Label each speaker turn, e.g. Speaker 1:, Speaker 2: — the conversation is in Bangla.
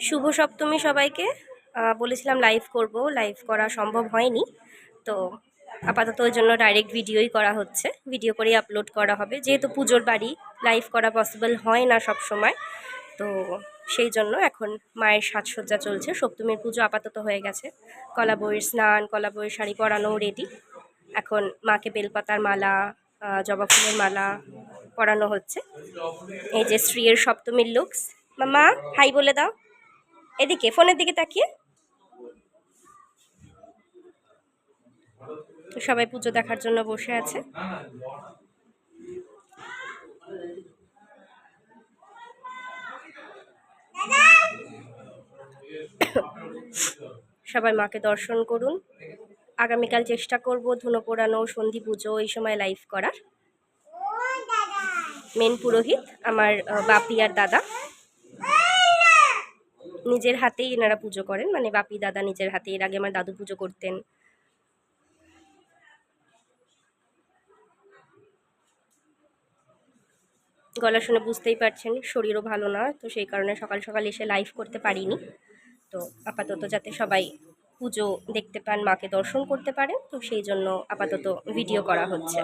Speaker 1: শুভ সপ্তমী সবাইকে। বলেছিলাম লাইভ করব। লাইভ করা সম্ভব হয়নি। তো আপাতত ওই জন্য ডাইরেক্ট ভিডিওই করা হচ্ছে। ভিডিও করেই আপলোড করা হবে। যেহেতু পুজোর বাড়ি লাইভ করা পসিবল হয় না সব সময়। তো সেই জন্য এখন মায়ের সাজসজ্জা চলছে। সপ্তমীর পুজো আপাতত হয়ে গেছে। কলা বইয়ের স্নান, কলা বইয়ের শাড়ি পরানো রেডি এখন মাকে বেলপাতার মালা জবা ফুলের মালা পরানো হচ্ছে। এই যে স্ত্রীর সপ্তমীর লুকস মামা হাই বলে দাও। এদিকে, ফোনের দিকে তাকিয়ে। তো সবাই পুজো দেখার জন্য বসে আছে। সবাই মাকে দর্শন করুন। আগামীকাল চেষ্টা করব ধুনো পোড়ানো, সন্ধি পুজো এই সময় লাইভ করার। মেন পুরোহিত আমার বাপি আর দাদা। নিজের হাতেই এনারা পুজো করেন মানে বাপি, দাদা নিজের হাতে এর আগে আমার দাদু পুজো করতেন। গলা শুনে বুঝতেই পারছেন, শরীরও ভালো না তো সেই কারণে সকাল সকাল এসে লাইভ করতে পারিনি। তো আপাতত যাতে সবাই পুজো দেখতে পান, মাকে দর্শন করতে পারে তো সেই জন্য আপাতত ভিডিও করা হচ্ছে।